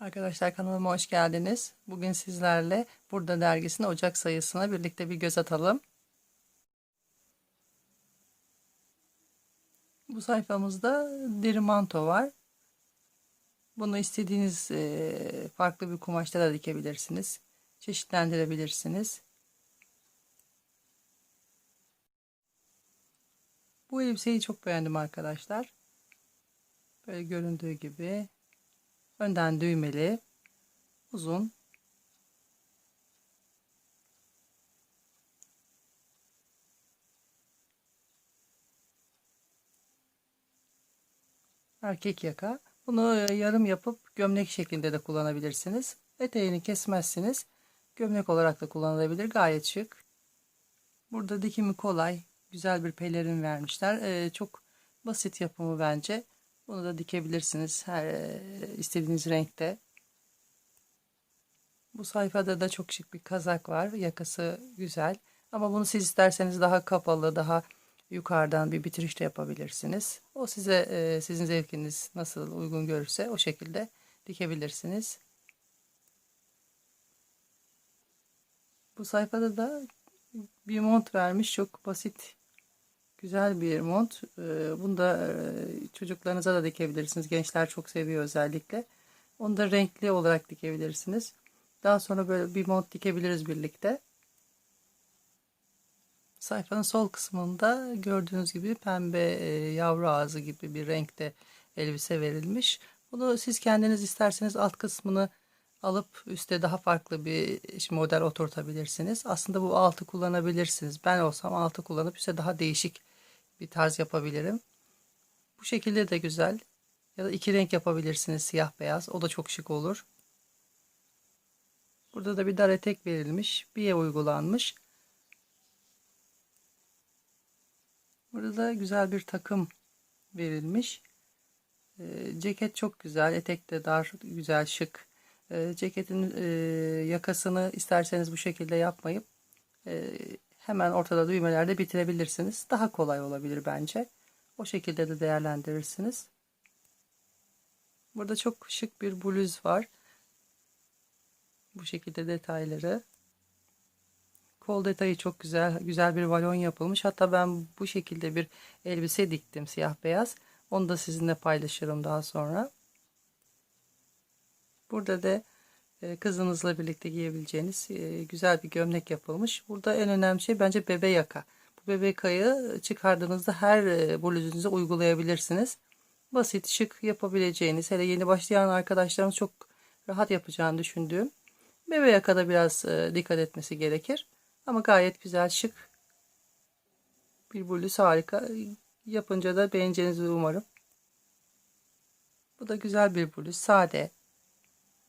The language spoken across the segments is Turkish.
Arkadaşlar kanalıma hoş geldiniz. Bugün sizlerle Burada dergisinin Ocak sayısına birlikte bir göz atalım. Bu sayfamızda deri manto var. Bunu istediğiniz e, farklı bir kumaşta da dikebilirsiniz. Çeşitlendirebilirsiniz. Bu elbiseyi çok beğendim arkadaşlar. Böyle göründüğü gibi Önden düğmeli, uzun. Erkek yaka. Bunu yarım yapıp gömlek şeklinde de kullanabilirsiniz. Eteğini kesmezsiniz. Gömlek olarak da kullanılabilir. Gayet şık. Burada dikimi kolay. Güzel bir pelerin vermişler. Ee, çok basit yapımı bence. Bunu da dikebilirsiniz her e, istediğiniz renkte. Bu sayfada da çok şık bir kazak var. Yakası güzel. Ama bunu siz isterseniz daha kapalı, daha yukarıdan bir bitiriş de yapabilirsiniz. O size e, sizin zevkiniz nasıl uygun görürse o şekilde dikebilirsiniz. Bu sayfada da bir mont vermiş. Çok basit Güzel bir mont. Ee, bunu da e, çocuklarınıza da dikebilirsiniz. Gençler çok seviyor özellikle. Onu da renkli olarak dikebilirsiniz. Daha sonra böyle bir mont dikebiliriz birlikte. Sayfanın sol kısmında gördüğünüz gibi pembe e, yavru ağzı gibi bir renkte elbise verilmiş. Bunu siz kendiniz isterseniz alt kısmını alıp üstte daha farklı bir model oturtabilirsiniz. Aslında bu altı kullanabilirsiniz. Ben olsam altı kullanıp üstte daha değişik bir tarz yapabilirim. Bu şekilde de güzel. Ya da iki renk yapabilirsiniz siyah beyaz. O da çok şık olur. Burada da bir dar etek verilmiş. Biye uygulanmış. Burada da güzel bir takım verilmiş. E, ceket çok güzel. Etek de dar, güzel, şık. E, ceketin e, yakasını isterseniz bu şekilde yapmayıp e, hemen ortada düğmelerde bitirebilirsiniz. Daha kolay olabilir bence. O şekilde de değerlendirirsiniz. Burada çok şık bir bluz var. Bu şekilde detayları. Kol detayı çok güzel. Güzel bir valon yapılmış. Hatta ben bu şekilde bir elbise diktim siyah beyaz. Onu da sizinle paylaşırım daha sonra. Burada da e, kızınızla birlikte giyebileceğiniz e, güzel bir gömlek yapılmış. Burada en önemli şey bence bebe yaka. Bu bebe yakayı çıkardığınızda her e, bluzunuza uygulayabilirsiniz. Basit, şık yapabileceğiniz, hele yeni başlayan arkadaşlarımız çok rahat yapacağını düşündüğüm. Bebe yakada biraz dikkat etmesi gerekir. Ama gayet güzel, şık bir bluz harika. Yapınca da beğeneceğinizi umarım. Bu da güzel bir bluz, sade.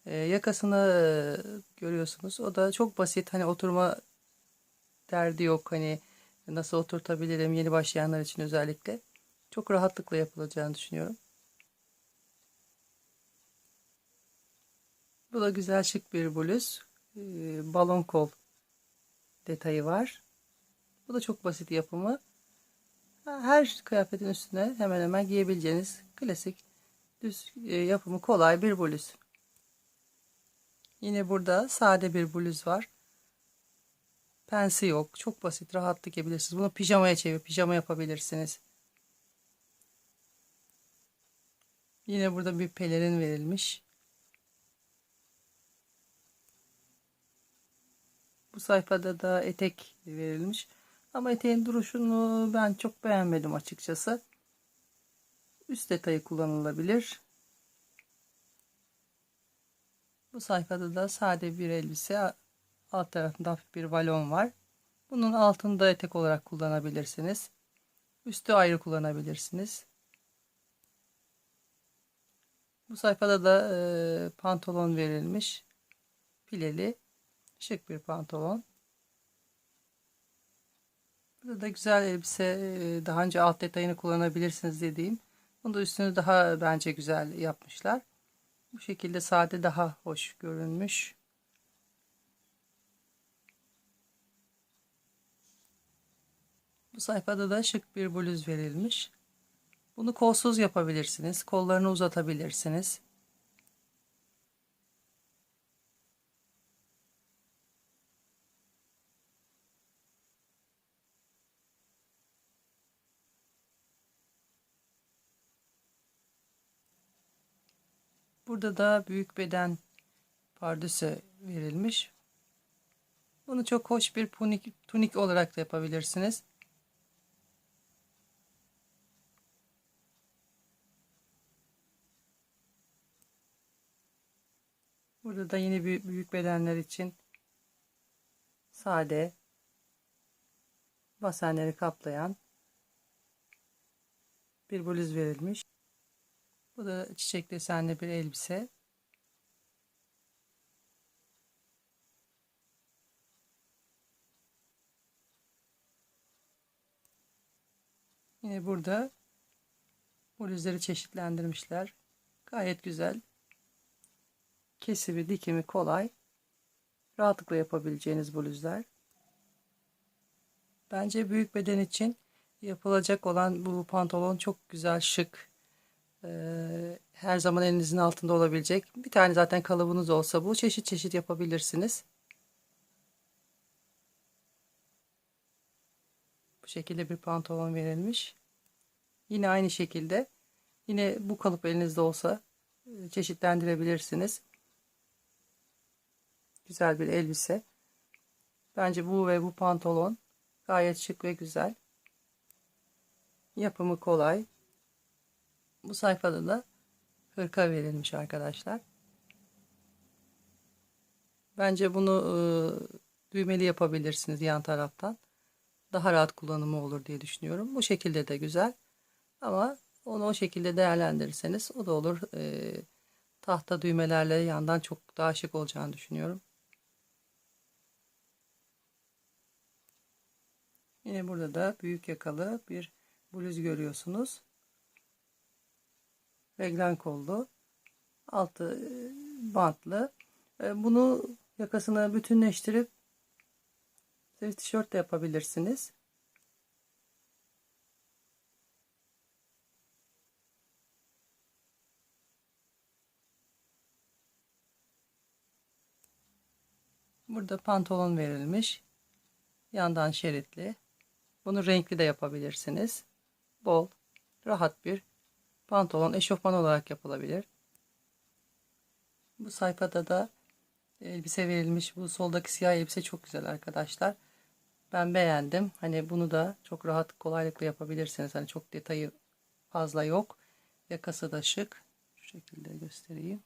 E, yakasını e, görüyorsunuz. O da çok basit. Hani oturma derdi yok. Hani nasıl oturtabilirim yeni başlayanlar için özellikle. Çok rahatlıkla yapılacağını düşünüyorum. Bu da güzel şık bir bluz. E, balon kol detayı var. Bu da çok basit yapımı. Her kıyafetin üstüne hemen hemen giyebileceğiniz klasik düz e, yapımı kolay bir bluz. Yine burada sade bir bluz var. Pensi yok. Çok basit. Rahat dikebilirsiniz. Bunu pijamaya çevir. Pijama yapabilirsiniz. Yine burada bir pelerin verilmiş. Bu sayfada da etek verilmiş. Ama eteğin duruşunu ben çok beğenmedim açıkçası. Üst detayı kullanılabilir. Bu sayfada da sade bir elbise. Alt tarafında hafif bir valon var. Bunun altında etek olarak kullanabilirsiniz. Üstü ayrı kullanabilirsiniz. Bu sayfada da e, pantolon verilmiş. Pileli. Şık bir pantolon. Burada da güzel elbise. E, daha önce alt detayını kullanabilirsiniz dediğim. Bunu da üstünü daha bence güzel yapmışlar. Bu şekilde sade daha hoş görünmüş. Bu sayfada da şık bir bluz verilmiş. Bunu kolsuz yapabilirsiniz. Kollarını uzatabilirsiniz. Burada da büyük beden pardösü verilmiş. Bunu çok hoş bir tunik, tunik olarak da yapabilirsiniz. Burada da yine büyük bedenler için sade basenleri kaplayan bir bluz verilmiş. Bu da çiçek desenli bir elbise. Yine burada bluzları çeşitlendirmişler. Gayet güzel. Kesimi, dikimi kolay. Rahatlıkla yapabileceğiniz bluzlar. Bence büyük beden için yapılacak olan bu pantolon çok güzel, şık. Ee, her zaman elinizin altında olabilecek. Bir tane zaten kalıbınız olsa bu çeşit çeşit yapabilirsiniz. Bu şekilde bir pantolon verilmiş. Yine aynı şekilde yine bu kalıp elinizde olsa e, çeşitlendirebilirsiniz. Güzel bir elbise. Bence bu ve bu pantolon gayet şık ve güzel. Yapımı kolay. Bu sayfada da hırka verilmiş arkadaşlar. Bence bunu e, düğmeli yapabilirsiniz yan taraftan. Daha rahat kullanımı olur diye düşünüyorum. Bu şekilde de güzel. Ama onu o şekilde değerlendirirseniz o da olur. E, tahta düğmelerle yandan çok daha şık olacağını düşünüyorum. Yine burada da büyük yakalı bir bluz görüyorsunuz. Reglen kollu. Altı e, bantlı. E, bunu yakasını bütünleştirip tişört de yapabilirsiniz. Burada pantolon verilmiş. Yandan şeritli. Bunu renkli de yapabilirsiniz. Bol, rahat bir pantolon eşofman olarak yapılabilir. Bu sayfada da elbise verilmiş. Bu soldaki siyah elbise çok güzel arkadaşlar. Ben beğendim. Hani bunu da çok rahat kolaylıkla yapabilirsiniz. Hani çok detayı fazla yok. Yakası da şık. Şu şekilde göstereyim.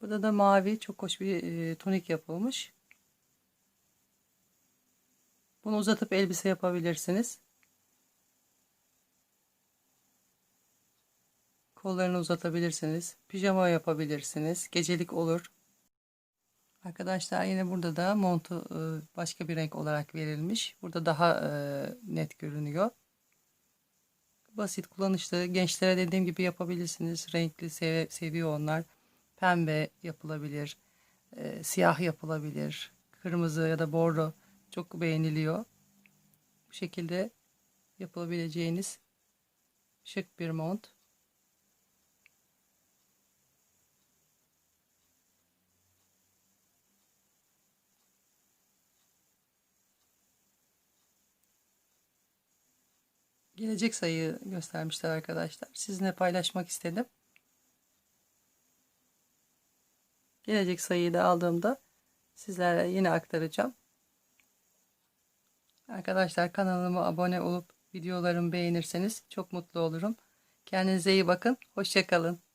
Burada da mavi çok hoş bir e, tonik yapılmış. Bunu uzatıp elbise yapabilirsiniz. Kollarını uzatabilirsiniz. Pijama yapabilirsiniz. Gecelik olur. Arkadaşlar yine burada da montu e, başka bir renk olarak verilmiş. Burada daha e, net görünüyor. Basit kullanışlı gençlere dediğim gibi yapabilirsiniz. Renkli sev seviyor onlar. Pembe yapılabilir. E, siyah yapılabilir. Kırmızı ya da bordo çok beğeniliyor. Bu şekilde yapılabileceğiniz şık bir mont. Gelecek sayıyı göstermişler arkadaşlar. Sizinle paylaşmak istedim. Gelecek sayıyı da aldığımda sizlere yine aktaracağım. Arkadaşlar kanalıma abone olup videolarımı beğenirseniz çok mutlu olurum. Kendinize iyi bakın. Hoşçakalın.